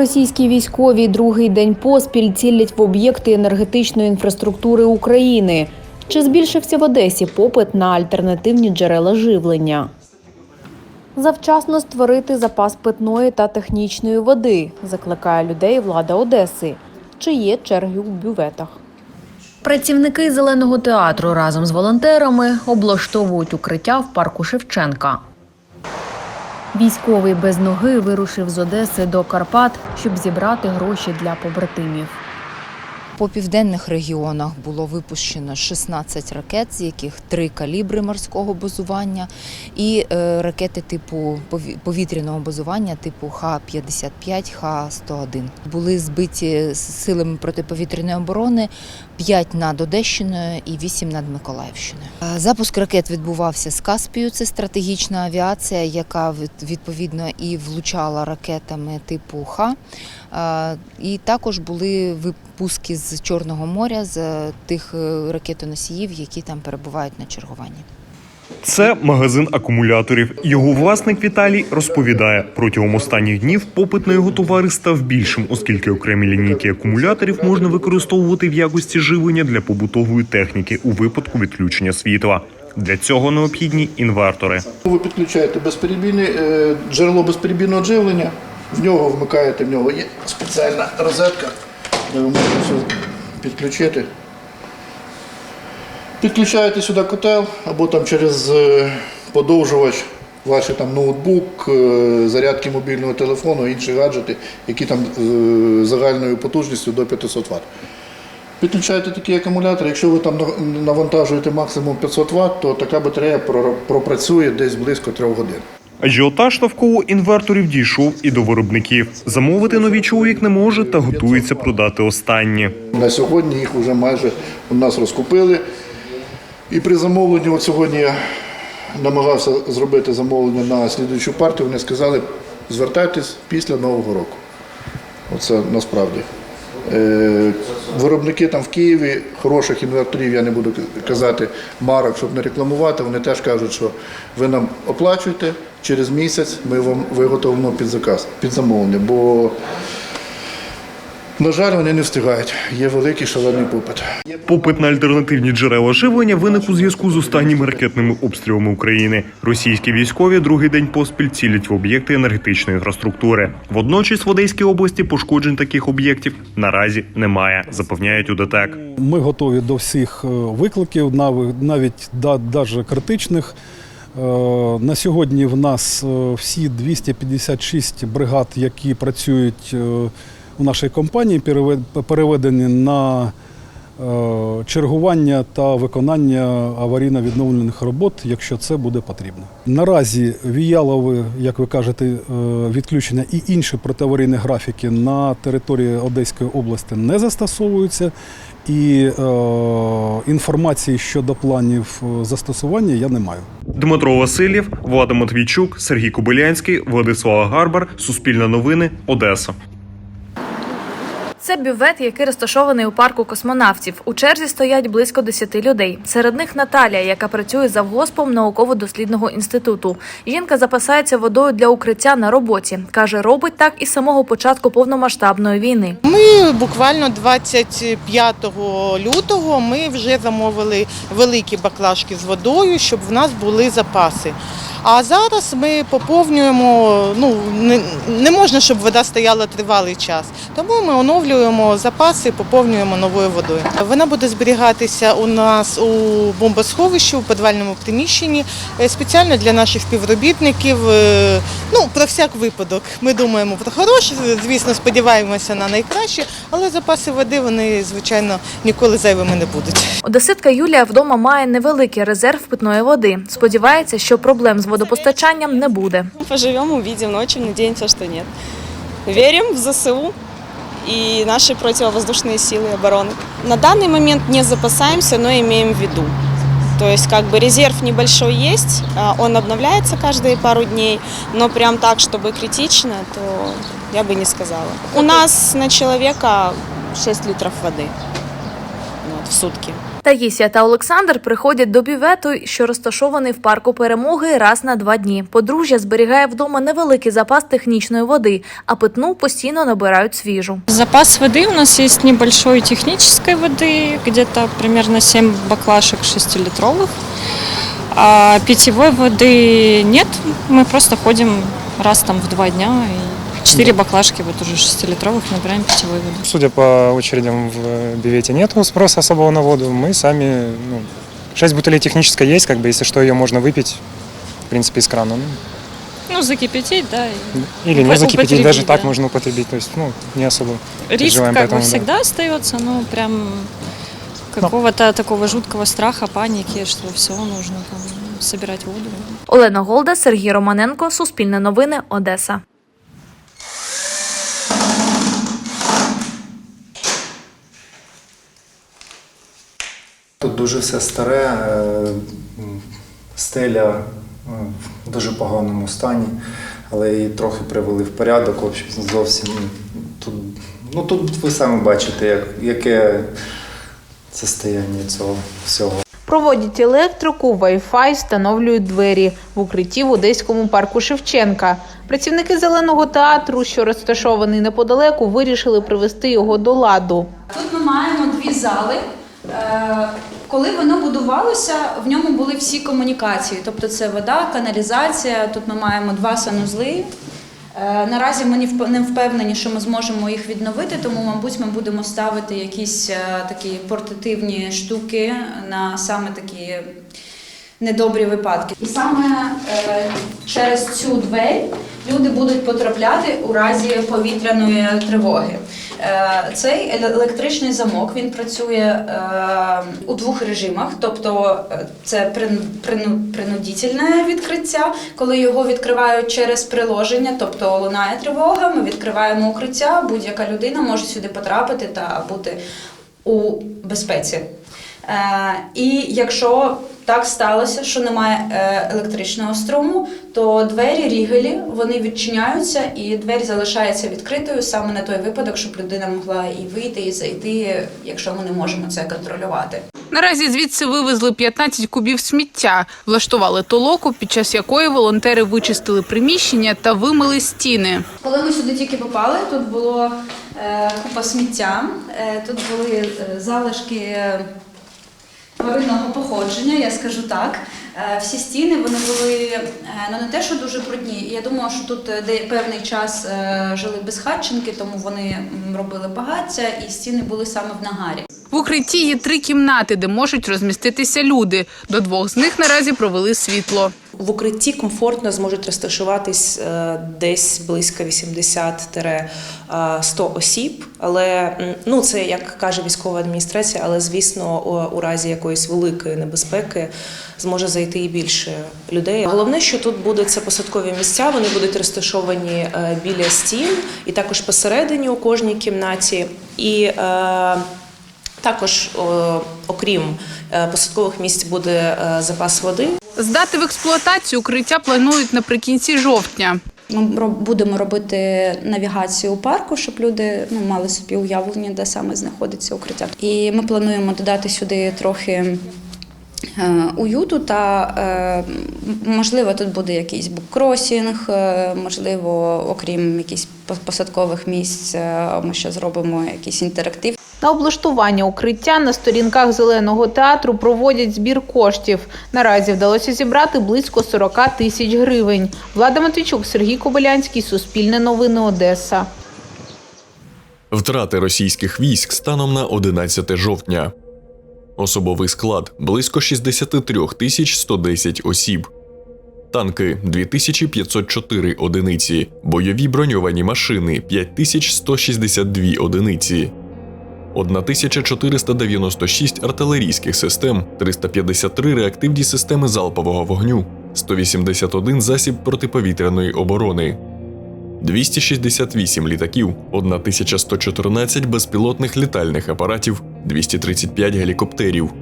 Російські військові другий день поспіль цілять в об'єкти енергетичної інфраструктури України. Чи збільшився в Одесі попит на альтернативні джерела живлення? Завчасно створити запас питної та технічної води, закликає людей влада Одеси. Чи є черги у бюветах? Працівники зеленого театру разом з волонтерами облаштовують укриття в парку Шевченка. Військовий без ноги вирушив з Одеси до Карпат, щоб зібрати гроші для побратимів. По південних регіонах було випущено 16 ракет, з яких три калібри морського базування і е, ракети типу повітряного базування типу Х-55, Х-101. Були збиті силами протиповітряної оборони 5 над Одещиною і 8 над Миколаївщиною. Е, Запуск ракет відбувався з Каспію. Це стратегічна авіація, яка відповідно і влучала ракетами типу Х. Е, І також були випуски з Чорного моря з тих е, ракетоносіїв, які там перебувають на чергуванні. Це магазин акумуляторів. Його власник Віталій розповідає, протягом останніх днів попит на його товари став більшим, оскільки окремі лінійки акумуляторів можна використовувати в якості живлення для побутової техніки у випадку відключення світла. Для цього необхідні інвертори. Ви підключаєте безперебійне джерело безперебійного живлення, в нього вмикаєте, в нього є спеціальна розетка, підключити. Підключаєте сюди котел або там через е, подовжувач ваш там ноутбук, е, зарядки мобільного телефону, інші гаджети, які там е, загальною потужністю до 500 Вт. Підключаєте такий акумулятор, якщо ви там навантажуєте максимум 500 Вт, то така батарея пропрацює десь близько 3 годин. Ажіотаж навколо інверторів дійшов і до виробників. Замовити нові чоловік не може та готується продати останні. На сьогодні їх вже майже у нас розкупили. І при замовленні, от сьогодні я намагався зробити замовлення на слідуючу партію, вони сказали, звертайтесь після Нового року. Оце насправді. Е, виробники там в Києві хороших інверторів, я не буду казати марок, щоб не рекламувати. Вони теж кажуть, що ви нам оплачуєте, через місяць ми вам виготовимо під заказ, під замовлення. Бо, на жаль, вони не встигають. Є великий шалений попит. Попит на альтернативні джерела живлення виник у зв'язку з останніми ракетними обстрілами України. Російські військові другий день поспіль цілять в об'єкти енергетичної інфраструктури. Водночас в Одеській області пошкоджень таких об'єктів наразі немає, запевняють у ДТЕК. Ми готові до всіх е, викликів, нав- навіть да, критичних. Е, На сьогодні в нас е, всі 256 бригад, які працюють е, у нашій компанії, переведені на чергування та виконання аварійно-відновлених робот, якщо це буде потрібно. Наразі віялові, як ви кажете, відключення і інші протиаварійні графіки на території Одеської області не застосовуються. І е, інформації щодо планів е, застосування я не маю. Дмитро Васильєв, Влада Матвійчук, Сергій Кобилянський, Владислава Гарбар, Суспільне новини, Одеса. Це бювет, який розташований у парку космонавтів. У черзі стоять близько 10 людей. Серед них Наталія, яка працює завгоспом науково-дослідного інституту. Жінка запасається водою для укриття на роботі. каже, робить так із самого початку повномасштабної війни. Ми буквально 25 лютого ми вже замовили великі баклажки з водою, щоб в нас були запаси. А зараз ми поповнюємо, ну не, не можна, щоб вода стояла тривалий час. Тому ми оновлюємо запаси, поповнюємо новою водою. Вона буде зберігатися у нас у бомбосховищі, у підвальному приміщенні, е, спеціально для наших співробітників. е, Ну, про всяк випадок. Ми думаємо про хороше, звісно, сподіваємося на найкраще, але запаси води вони, звичайно, ніколи зайвими не будуть. Одеситка Юлія вдома має невеликий резерв питної води. Сподівається, що проблем з водопостачанням не буде. Поживем, увидим, но очень надеемся, что нет. Верим в ЗСУ и наши противовоздушные силы обороны. На данный момент не запасаемся, но имеем в виду. То есть как бы резерв небольшой есть, а, он обновляется каждые пару дней, но прям так, чтобы критично, то я бы не сказала. У нас на человека 6 литров воды вот, в сутки. Таїсія та Олександр приходять до бювету, що розташований в парку перемоги раз на два дні. Подружжя зберігає вдома невеликий запас технічної води, а питну постійно набирають свіжу. Запас воды у нас есть небольшой технической воды, где-то примерно 7 баклашек 6-литровых. А питьевой воды нет, мы просто ходим раз там в два дня и 4 баклажки вот уже 6-литровых набираем питьевой воды. Судя по очередям в бивете нету спроса особого на воду. Мы сами, ну, 6 бутылей технической есть, как бы, если что, ее можно выпить, в принципе, из крана. Ну, Ну, закипятить, да. и Или не Упо- закипятить, употребить, даже так да. можно употребить. То есть, ну, не особо Риск переживаем по как бы этому, да. всегда остается, но прям какого-то такого жуткого страха, паники, что все нужно там собирать воду. Олена Голда, Сергій Романенко, Суспільне новини, Одеса. Дуже все старе, е, стеля е, в дуже поганому стані, але її трохи привели в порядок. В общем, зовсім тут, ну тут ви самі бачите, як, яке состояння цього всього. Проводять електрику, Wi-Fi, встановлюють двері в укритті в Одеському парку Шевченка. Працівники зеленого театру, що розташований неподалеку, вирішили привести його до ладу. Тут ми маємо дві зали. Коли воно будувалося, в ньому були всі комунікації, тобто це вода, каналізація. Тут ми маємо два санузли. Е, Наразі ми не впевнені, що ми зможемо їх відновити, тому, мабуть, ми будемо ставити якісь е, такі портативні штуки на саме такі недобрі випадки. І саме е, через цю двері люди будуть потрапляти у разі повітряної тривоги. Е, Цей електричний замок він працює е, у двох режимах, тобто е, це прин- прину- принудительне відкриття, коли його відкривають через приложення, тобто лунає тривога, ми відкриваємо укриття, будь-яка людина може сюди потрапити та бути у безпеці. Е, І якщо так сталося, що немає е, електричного струму, то двері рігелі вони відчиняються, і двері залишається відкритою саме на той випадок, щоб людина могла і вийти, і зайти, якщо ми не можемо це контролювати. Наразі звідси вивезли 15 кубів сміття, влаштували толоку, під час якої волонтери вичистили приміщення та вимили стіни. Коли ми сюди тільки попали, тут було е, купа сміття, тут були залишки тваринного походження, я скажу так. Е, всі стіни вони були е, ну не те, що дуже брудні. Я думала, що тут е, де певний час жили безхатченки, тому вони робили багаття, і стіни були саме в нагарі. В укритті є три кімнати, де можуть розміститися люди. До двох з них наразі провели світло. В укритті комфортно зможуть розташуватись е, десь близько 80-100 осіб. Але ну це як каже військова адміністрація, але звісно, у- разі якоїсь великої небезпеки зможе зайти і більше людей. Головне, що тут будуть це посадкові місця. Вони будуть розташовані е, біля стін і також посередині у кожній кімнаті. І е, також, окрім е, посадкових місць, буде е, запас води. Здати в експлуатацію укриття планують наприкінці жовтня. Ми будемо робити навігацію у парку, щоб люди ну, мали собі уявлення, де саме знаходиться укриття. І ми плануємо додати сюди трохи. е, Уюту та можливо тут буде якийсь буккросінг, можливо, окрім якихось посадкових місць, ми ще зробимо якийсь інтерактив. На облаштування укриття на сторінках зеленого театру проводять збір коштів. Наразі вдалося зібрати близько 40 тисяч гривень. Влада Матвійчук, Сергій Кобилянський, Суспільне новини Одеса. Втрати російських військ станом на 11 жовтня. Особовий склад близько 63 тисяч 110 осіб. Танки 2504 одиниці. Бойові броньовані машини 5162 одиниці. 1496 артилерійських систем, 353 реактивні системи залпового вогню, 181 засіб протиповітряної оборони, 268 літаків, 1114 безпілотних літальних апаратів, 235 гелікоптерів,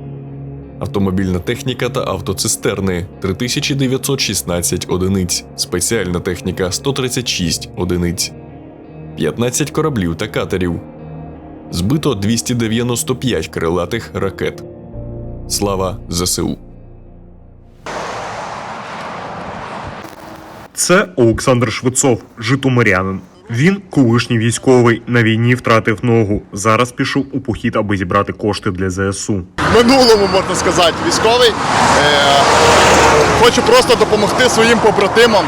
автомобільна техніка та автоцистерни 3916 одиниць, спеціальна техніка 136 одиниць, 15 кораблів та катерів. Збито 295 крилатих ракет. Слава ЗСУ! Це Олександр Швецов, житомирянин. Він колишній військовий на війні втратив ногу. Зараз пішов у похід, аби зібрати кошти для ЗСУ. минулому, можна сказати, військовий. Е, Хочу просто допомогти своїм побратимам,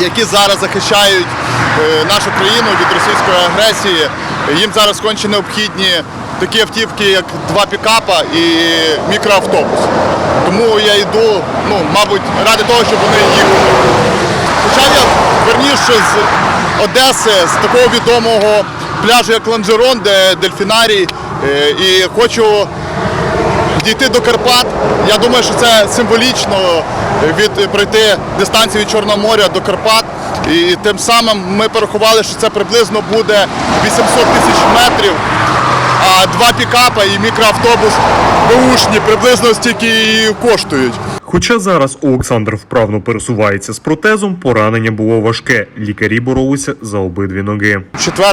які зараз захищають е, нашу країну від російської агресії. Їм зараз конче необхідні такі автівки, як два пікапа і мікроавтобус. Тому я йду, ну, мабуть, ради того, щоб вони їхали. Хоча я верніше з Одеси, з такого відомого пляжу, як Ланжерон, де дельфінарій, е, і хочу дійти до Карпат. Я думаю, що це символічно від пройти дистанцію від Чорного моря до Карпат. І тим самим ми порахували, що це приблизно буде 800 тисяч метрів. А два пікапа і мікроавтобус бушні приблизно стільки і коштують. Хоча зараз Олександр вправно пересувається з протезом, поранення було важке. Лікарі боролися за обидві ноги. 4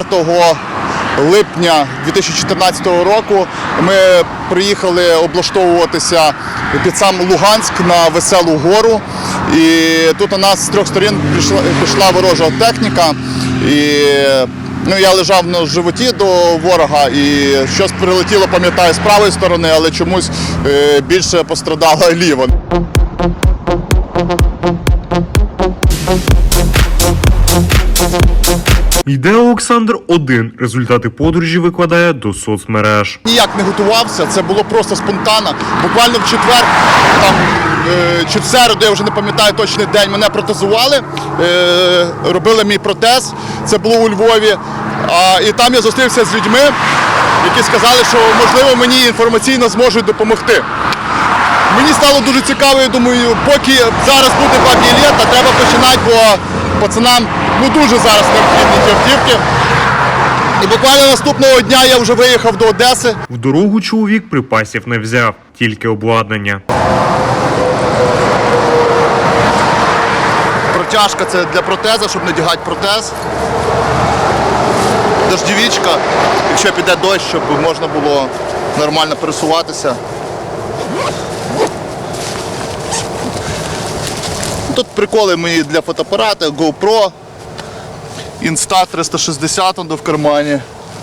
липня 2014 року ми приїхали облаштовуватися під сам Луганськ на Веселу гору. І тут у нас з трьох сторін пішла, пішла ворожа техніка. І ну, я лежав на животі до ворога і щось прилетіло, пам'ятаю, з правої сторони, але чомусь е, більше пострадала ліва. Йде Олександр один. Результати подорожі викладає до соцмереж. Ніяк не готувався, це було просто спонтанно. Буквально в четвер там, е, чи в середу, я вже не пам'ятаю точний день, мене протезували, е, робили мій протез, це було у Львові. І там я зустрівся з людьми, які сказали, що можливо мені інформаційно зможуть допомогти. Мені стало дуже цікаво, я думаю, поки зараз буде два білета, треба починати, бо пацанам ну дуже зараз необхідні ті автівки. І буквально наступного дня я вже виїхав до Одеси. В дорогу чоловік припасів не взяв, тільки обладнання. Протяжка це для протеза, щоб надягати протез. Дождівічка, якщо піде дощ, щоб можна було нормально пересуватися. Тут приколи мої для фотоапарата, GoPro, Insta 360 он в кармані.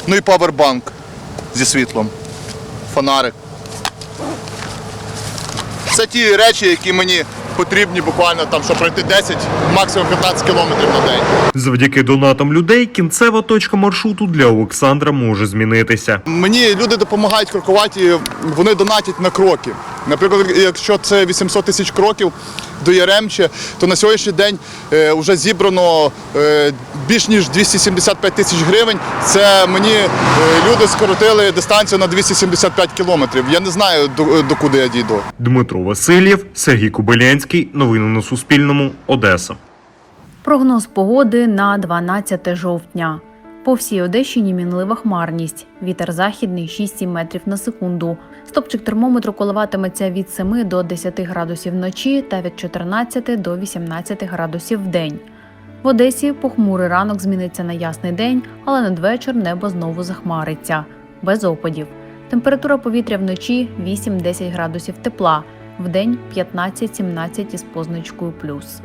Ну і павербанк зі світлом. Фонарик. Це ті речі, які мені потрібні буквально там, щоб пройти 10, максимум 15 кілометрів на день. Завдяки донатам людей кінцева точка маршруту для Олександра може змінитися. Мені люди допомагають крокувати, і вони донатять на кроки. Наприклад, якщо це 800 тисяч кроків до Яремче, то на сьогоднішній день е, вже зібрано е, більш ніж 275 тисяч гривень. Це мені е, люди скоротили дистанцію на 275 кілометрів. Я не знаю, до, куди я дійду. Дмитро Васильєв, Сергій Кобилянський. Новини на Суспільному. Одеса. Прогноз погоди на 12 жовтня. По всій Одещині мінлива хмарність. Вітер західний 6-7 метрів на секунду. Стопчик термометру коливатиметься від 7 до 10 градусів вночі та від 14 до 18 градусів в день. В Одесі похмурий ранок зміниться на ясний день, але надвечір небо знову захмариться. Без опадів. Температура повітря вночі 8-10 градусів тепла, вдень 15-17 із позначкою плюс.